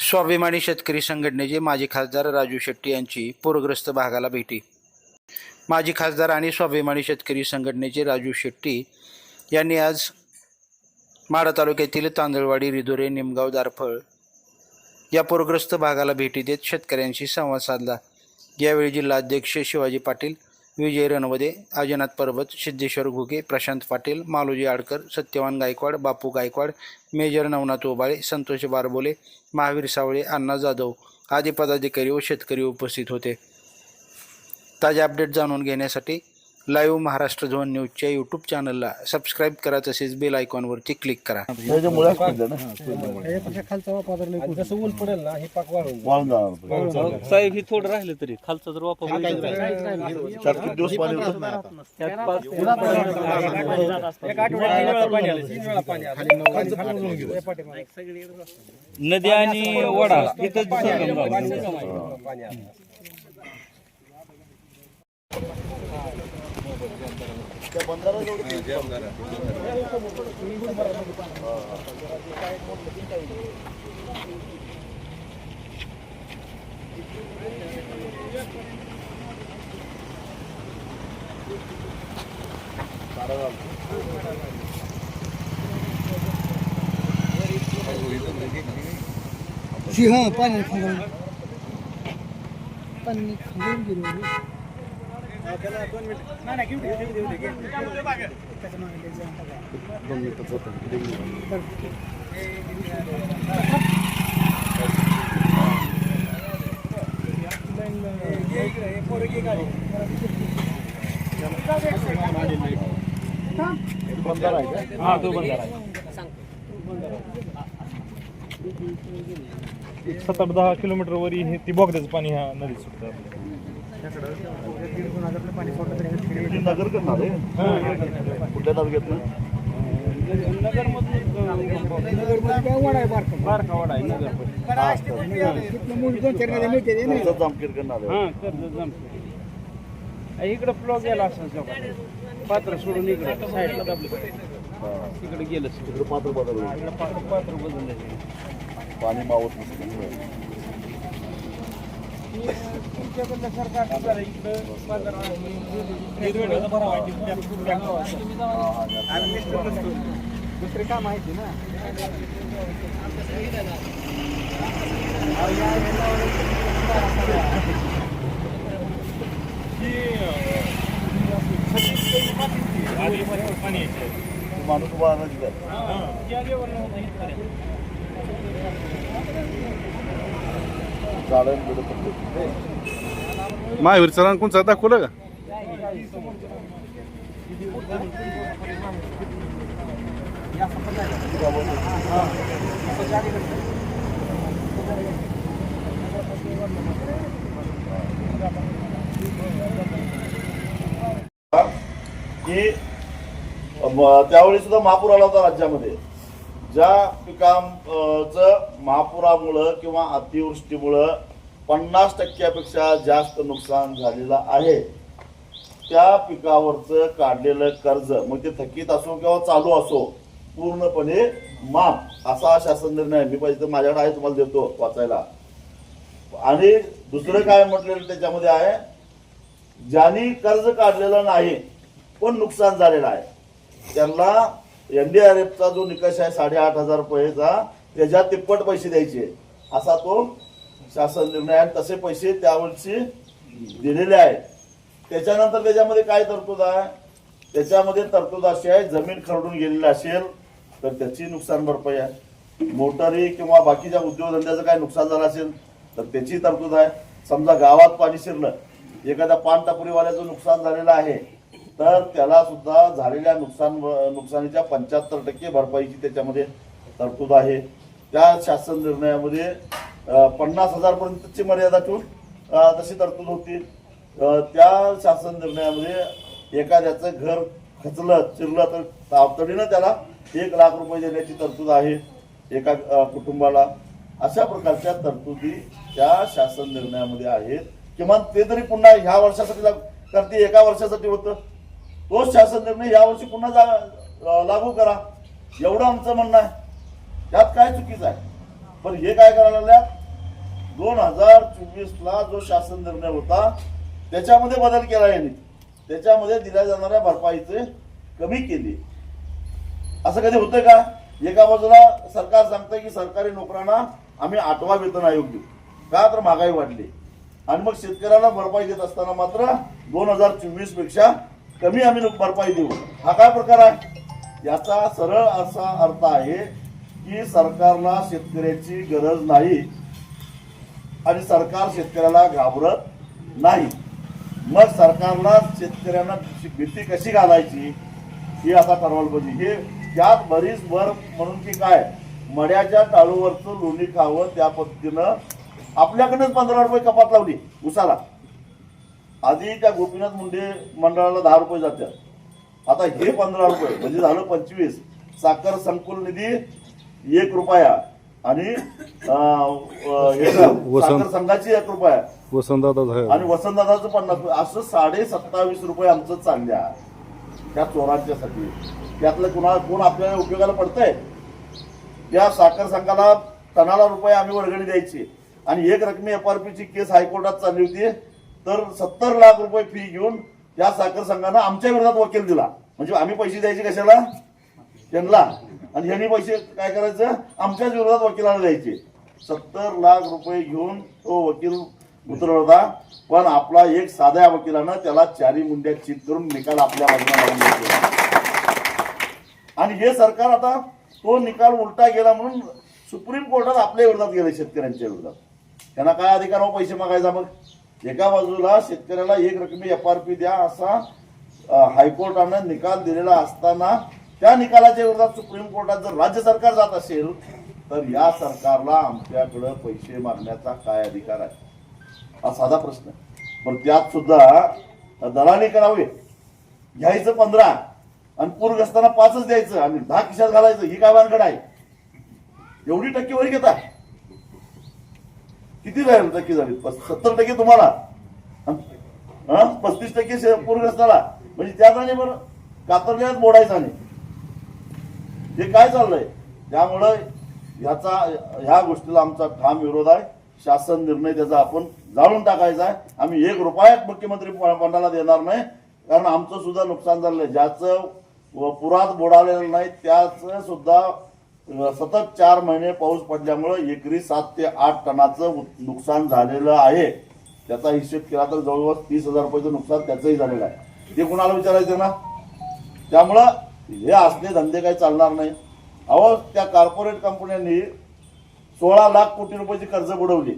स्वाभिमानी शेतकरी संघटनेचे माजी खासदार राजू शेट्टी यांची पूरग्रस्त भागाला भेटी. माजी खासदार आणि स्वाभिमानी शेतकरी संघटनेचे राजू शेट्टी यांनी आज माढा तालुक्यातील तांदळवाडी रिधोरे निमगाव दारफळ या पूरग्रस्त भागाला भेटी देत शेतकऱ्यांशी संवाद साधला. यावेळी जिल्हाध्यक्ष शिवाजी पाटील विजय रणवदे आजनाथ पर्वत सिद्धेश्वर घुगे प्रशांत पाटील मालोजी आडकर सत्यवान गायकवाड बापू गायकवाड मेजर नवनाथ ओबाळे संतोष बारबोले महावीर सावळे अण्णा जाधव आदी पदाधिकारी व शेतकरी उपस्थित होते. ताजे अपडेट जाणून घेण्यासाठी लाईव्ह महाराष्ट्र झोन न्यूजच्या यूट्यूब चॅनलला सबस्क्राईब करा तसेच बेल आयकॉनवरती क्लिक करा. हे जसं ऊन पडेल ना हे पाक वाळून वाळून जाणार पुढे. साहेब ही थोडं राहिलं तरी खालचा जर वापर दिवस पाणी. नदी आणि वडा इथंच संगम झाला. पाणी आलं त्या बंधारा सिंह पाणी खालून पाणी खाऊन गेलो बंधारा आहे का हा तो बंधारा आहे एक सात आठ दहा किलोमीटर वरी हे ती बोगद्याचं पाणी ह्या नदीत सुटतं. नगर करणार आहे कुठल्या तालुक्यात जामखेड. करणार. इकडं फ्लो गेला असं. पात्र सोडून इकडं साईडला दाबलं इकडे गेलं तिकडे पात्र बदल पात्र पात्र बदललं पाणी मावत नसतं. मिस्टर सरकार दुसरे काम आहे ना माणूस उभा राहिला तिथं. त्या लेवलला होतं इथपर्यंत. झाडं बिडं पडले. महावीर सरांनी कोणचा दाखवलं का? त्यावेळी सुद्धा महापूर आला होता राज्यामध्ये. ज्या पिकांचं महापुरामुळं किंवा अतिवृष्टीमुळं पन्नास टक्क्यापेक्षा जास्त नुकसान झालेलं आहे त्या पिकावरचं काढलेलं कर्ज मग ते थकीत असो किंवा चालू असो पूर्णपणे माफ असा शासन निर्णय मी पाहिजे तर माझ्याकडे आहे तुम्हाला देतो वाचायला. आणि दुसरं काय म्हटलेलं त्याच्यामध्ये आहे ज्यांनी कर्ज काढलेलं नाही पण नुकसान झालेलं आहे त्यांना एनडीआरएफचा जो निकष आहे साडेआठ हजार रुपयेचा त्याच्या तिप्पट पैसे द्यायचे. असा तो शासन निर्णय आहे तसे पैसे त्यावर्षी दिलेले आहेत. त्याच्यानंतर त्याच्यामध्ये काय तरतूद आहे? त्याच्यामध्ये तरतूद अशी आहे जमीन खरडून गेलेली असेल तर त्याची नुकसान भरपाई आहे. मोटारी किंवा बाकीच्या उद्योगधंद्याचं काय नुकसान झालं असेल तर त्याची तरतूद आहे. समजा गावात पाणी शिरलं एखाद्या पान टापुरीवाल्याचं नुकसान झालेलं आहे तर त्याला सुद्धा झालेल्या नुकसान नुकसानीच्या पंच्याहत्तर टक्के भरपाईची त्याच्यामध्ये तरतूद आहे. त्या शासन निर्णयामध्ये पन्नास हजारपर्यंतची मर्यादा ठेवून तशी तरतूद होती. त्या शासन निर्णयामध्ये एखाद्याचं घर खचलं चिरलं तर तातडीनं त्याला एक लाख रुपये देण्याची तरतूद आहे एका कुटुंबाला. अशा प्रकारच्या तरतुदी त्या शासन निर्णयामध्ये आहेत. किमान ते तरी पुन्हा ह्या वर्षासाठी लाग- करते एका वर्षासाठी होतं. तोच शासन निर्णय यावर्षी पुन्हा जा- लागू करा. एवढं आमचं म्हणणं आहे. त्यात काय चुकीचं आहे? पण हे काय करायला लागल्या दोन हजार चोवीसला जो शासन निर्णय होता त्याच्यामध्ये बदल केला यांनी. त्याच्यामध्ये दिल्या जाणाऱ्या भरपाईचे कमी केली. असं कधी होतं का? एका बाजूला सरकार सांगतंय की सरकारी नोकरांना आम्ही आठवा वेतन आयोग देऊ. का तर महागाई वाढली. आणि मग शेतकऱ्याला भरपाई देत असताना मात्र दोन हजार चोवीसपेक्षा कमी आम्ही भरपाई देऊ. हा काय प्रकार आहे? याचा सरळ असा अर्थ आहे की सरकारला शेतकऱ्याची गरज नाही आणि सरकार शेतकऱ्याला घाबरत नाही. मग सरकारला शेतकऱ्यांना भीती कशी घालायची? ही आता ठरवायला पाहिजे. हे त्यात बरीच भर म्हणून की काय? मड्याच्या टाळूवरचं लोणी खावं त्या पद्धतीनं आपल्याकडनंच पंधरा रुपये कपात लावली. उसाला. आधी त्या गोपीनाथ मुंडे मंडळाला दहा रुपये जातात आता हे पंधरा रुपये म्हणजे झालं पंचवीस. साखर संकुल निधी एक रुपया आणि साखर संघाची एक रुपया. वसंतदादा आणि वसंतदादाचं पन्नास रुपये. असं साडे सत्तावीस रुपये आमचं चालल्या. त्या चोरांच्यासाठी. त्यातलं कुणा कोण आपल्याला उपयोगाला पडतंय? त्या साखर संघाला टनाला रुपये आम्ही वर्गणी द्यायची. आणि एक रकमी एफ आर पीची केस हायकोर्टात चालली होती. तर सत्तर लाख रुपये फी घेऊन त्या साखर संघानं आमच्या विरोधात वकील दिला. म्हणजे आम्ही पैसे द्यायचे कशाला? त्यांना आणि ह्यांनी पैसे काय करायचं? आमच्याच विरोधात वकिलाला द्यायचे. सत्तर लाख रुपये घेऊन तो वकील उतरवला पण आपला एक साध्या वकिलानं त्याला चारी मुंड्यात चित करून निकाल आपल्या बाजूला आणि हे सरकार आता तो निकाल उलटा गेला म्हणून सुप्रीम कोर्टात आपल्या विरोधात गेले शेतकऱ्यांच्या विरोधात. त्यांना काय अधिकार? हो पैसे मागायचा मग. एका बाजूला शेतकऱ्याला एक रकमी एफ आर पी द्या असा हायकोर्टानं निकाल दिलेला असताना त्या निकालाच्या विरोधात सुप्रीम कोर्टात जर राज्य सरकार जात असेल तर या सरकारला आमच्याकडं पैसे मागण्याचा काय अधिकार आहे? हा साधा प्रश्न पण त्यात सुद्धा दलाने करावे घ्यायचं पंधरा आणि पूरग्रस्तांना पाचच द्यायचं आणि दहा खिशात घालायचं ही काय भानगड आहे? एवढी टक्केवारी घेता. किती राहील टक्के झाली? सत्तर टक्के तुम्हाला. पस्तीस टक्के पूरग्रस्ताला. म्हणजे त्या आणि बरं कातरल्यात मोडायचं आणि. हे काय चाललंय? त्यामुळं ह्याचा ह्या गोष्टीला आमचा ठाम विरोध आहे. शासन निर्णय त्याचा आपण जाळून टाकायचा आहे. आम्ही एक रुपया मुख्यमंत्री फंडाला देणार नाही. कारण आमचं सुद्धा नुकसान झालेलं आहे. ज्याचं पुरात बुडालेलं नाही त्याचं सुद्धा सतत चार महिने पाऊस पडल्यामुळं एकरी सात ते आठ टनाचं नुकसान झालेलं आहे. त्याचा हिशेब केला तर जवळजवळ तीस हजार रुपयाचं नुकसान त्याचंही झालेलं आहे. ते कुणाला विचारायचं ना? त्यामुळं हे असले धंदे काही चालणार नाही. अहो त्या कॉर्पोरेट कंपन्यांनी सोळा लाख कोटी रुपयाची कर्ज बुडवली.